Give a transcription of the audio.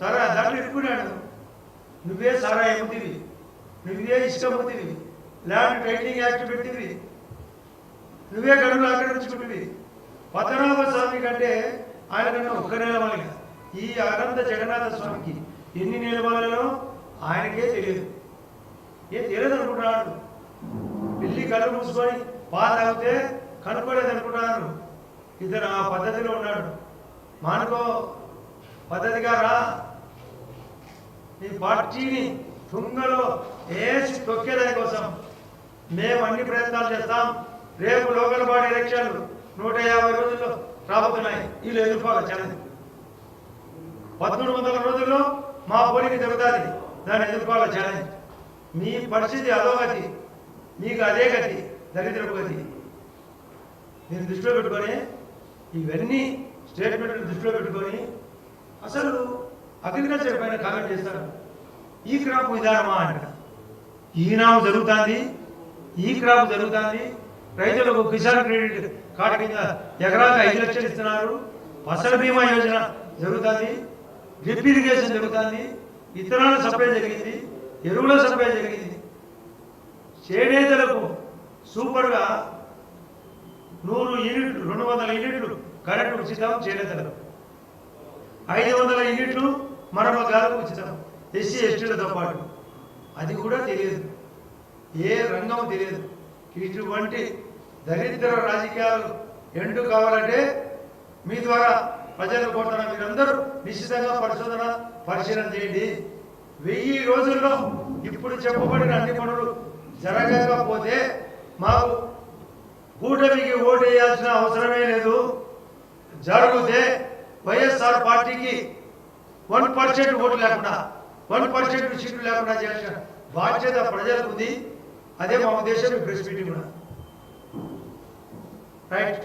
సరే దాన్ని ఇరుక్కున్నాడు నువ్వే సారా ఎమ్ముతివి నువ్వే ఇసుక అమ్ముతివి ల్యాండ్ ట్రైనింగ్ యాక్ట్ పెట్టివి నువ్వే గడువులు ఆక్రమించుకుంటువి పద్మనాభ స్వామి కంటే ఆయన కన్నా ఒక్క నిలవాలిగా ఈ అనంత జగన్నాథ స్వామికి ఎన్ని నిలబడాలో ఆయనకే తెలియదు. ఏం తెలియదు అనుకుంటున్నాడు పిల్లి కళ్ళు మూసుకొని పాలు తాగితే కనుక్కోలేదు అనుకుంటున్నారు ఇతను ఆ పద్ధతిలో ఉన్నాడు. మానుకో పద్ధతి రా. ఈ పార్టీని తుంగలో వేసి తొక్కేదాని కోసం మేము అన్ని ప్రయత్నాలు చేస్తాం. రేపు లోకల్ బాడీ ఎలక్షన్లు నూట యాభై రోజుల్లో రాబోతున్నాయి. వీళ్ళు ఎదుర్కోవాలి ఛాలెంజ్ పదమూడు వందల రోజుల్లో మా పోలిక జరుగుతుంది. దాన్ని ఎదుర్కోవాలి ఛాలెంజ్ మీ పరిస్థితి అధోగతి. మీకు అదే గతి. దరిద్రపు గతి. మీరు దృష్టిలో పెట్టుకొని ఇవన్నీ స్టేట్మెంట్లు దృష్టిలో పెట్టుకొని అసలు అగ్రికల్చర్ పైన కామెంట్ చేస్తారు ఈ క్రాప్ విధానమా అంట. ఈ నావు జరుగుతుంది ఈ క్రాప్ జరుగుతుంది. రైతులకు కిసాన్ క్రెడిట్ కార్డు కింద ఎకరాలకు ఐదు లక్షలు ఇస్తున్నారు. ఫసల్ బీమా యోజన జరుగుతుంది డ్రిప్ ఇరిగేషన్ జరుగుతుంది విత్తనాల సప్లై జరిగింది ఎరువుల సప్లై జరిగింది. చేనేతలకు సూపర్గా నూరు యూనిట్లు రెండు వందల యూనిట్లు కరెంటు ఉచితం చేనేతలకు. ఐదు వందల యూనిట్లు మరమ్మగాలకు ఉచితం. ఎస్సీ ఎస్టీలతో పాటు. అది కూడా తెలియదు. ఏ రంగం తెలియదు. ఇటువంటి దరిద్ర రాజకీయాలు ఎండు కావాలంటే మీ ద్వారా ప్రజలు కోరుతున్న మీరందరూ నిశ్చితంగా పరిశోధన పరిశీలన చేయండి. వెయ్యి రోజుల్లో ఇప్పుడు చెప్పబడిన అన్ని పనులు జరగకపోతే మాకు కూటమికి ఓటు వేయాల్సిన అవసరమే లేదు. జరిగితే వైఎస్ఆర్ పార్టీకి వన్ పర్సెంట్ ఓటు లేకుండా వన్ పర్సెంట్ సీట్లు లేకుండా చేసిన బాధ్యత ప్రజలకు ఉంది అదే మా ఉద్దేశం ప్రెస్ మీటింగ్ కూడా. రైట్.